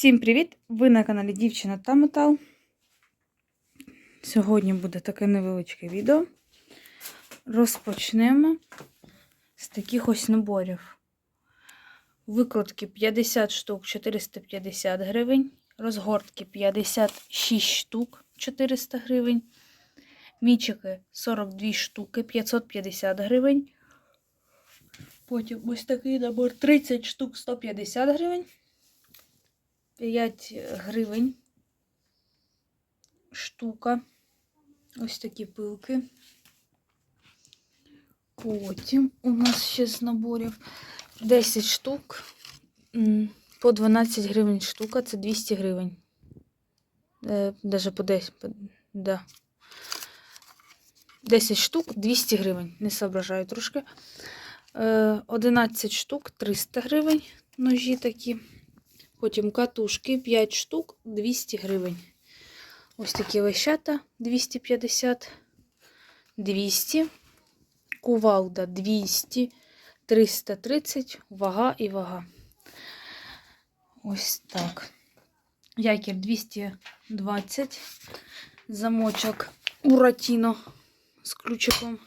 Всім привіт! Ви на каналі Дівчина та Метал. Сьогодні буде таке невеличке відео. Розпочнемо з таких ось наборів. Викрутки 50 штук 450 гривень. Розгортки 56 штук 400 гривень. Мічики 42 штуки 550 гривень. Потім ось такий набор 30 штук 150 гривень. 5 гривень штука. Ось такі пилки. Потім у нас ще з наборів 10 штук. По 12 гривень штука, це 200 гривень. Е, Даже по 10. по- Да. 10 штук 200 гривень. Не соображаю трошки. Е, 11 штук 300 гривень. Ножі такі. Потім катушки 5 штук 200 гривень. Ось такі вещата 250, 200, кувалда 200, 330, вага і вага. Ось так. Якір 220, замочок Уратіно з ключиком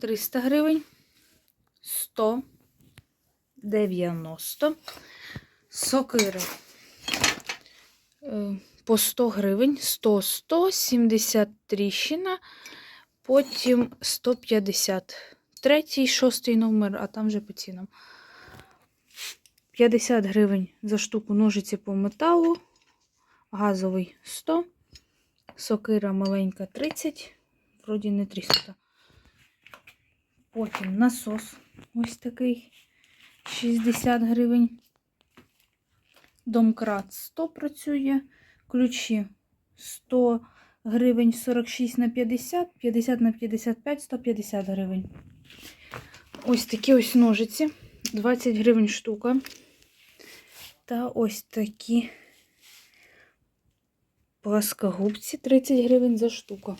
300 гривень, 100, 90. Сокири е, по 100 гривень, 100, 100, 70 тріщина, потім 150. Третій, шостий номер, а там вже по цінам. 50 гривень за штуку ножиці по металу, газовий 100, сокира маленька 30, вроді не 300. Потім насос ось такий 60 гривень. Домкрат 100 працює, ключі 100 гривень 46 на 50, 50 на 55, 150 гривень. Ось такі ось ножиці, 20 гривень штука. Та ось такі пласкогубці, 30 гривень за штуку.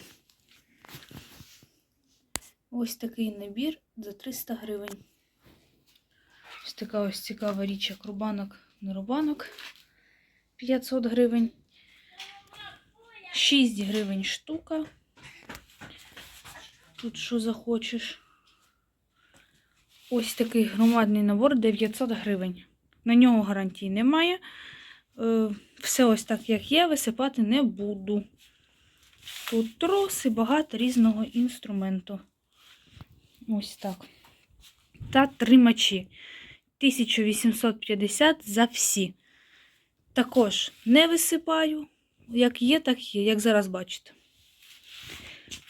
Ось такий набір за 300 гривень. Ось така ось цікава річ, як рубанок на рубанок 500 гривень. 6 гривень штука. Тут що захочеш. Ось такий громадний набор 900 гривень. На нього гарантії немає. Е, Все ось так, як є, висипати не буду. Тут троси, багато різного інструменту. Ось так. Та тримачі. 1850 за всі. Також не висипаю. Як є, так є, як зараз бачите.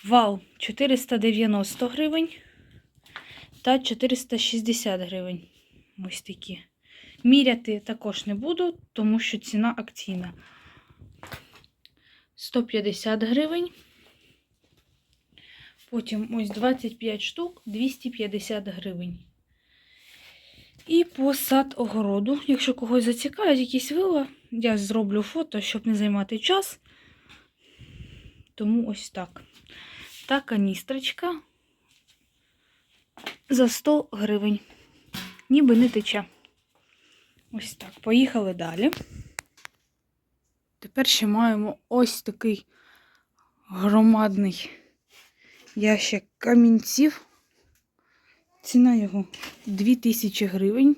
Вал 490 гривень та 460 гривень. Ось такі. Міряти також не буду, тому що ціна акційна. 150 гривень. Потім ось 25 штук 250 гривень. І по сад огороду. Якщо когось зацікавить якісь вила, я зроблю фото, щоб не займати час. Тому ось так. Та каністрочка за 100 гривень. Ніби не тече. Ось так. Поїхали далі. Тепер ще маємо ось такий громадний ящик камінців. Ціна його 2000 гривень.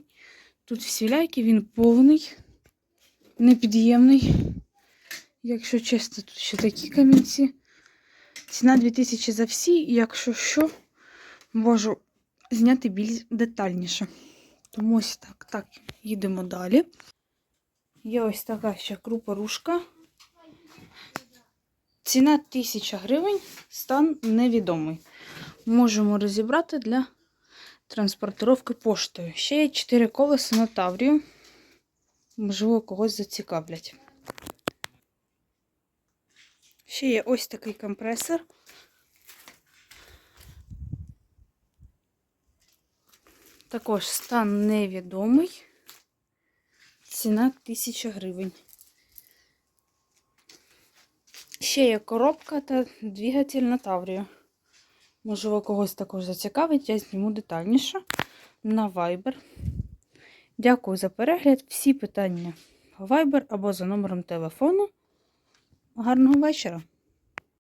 Тут всілякі, він повний, непід'ємний. Якщо чесно, тут ще такі камінці. Ціна 2000 за всі, якщо що, можу зняти більш детальніше. Тому ось так. Так, їдемо далі. Є ось така ще крупорушка. Ціна 1000 гривень, стан невідомий. Можемо розібрати для транспортировки поштою. Ще є 4 колеса на Таврію. Можливо, когось зацікавлять. Ще є ось такий компресор. Також стан невідомий. Ціна 1000 гривень. Ще є коробка та двигатель на Таврію. Можливо, когось також зацікавить, я зніму детальніше на Viber. Дякую за перегляд. Всі питання Viber або за номером телефону. Гарного вечора!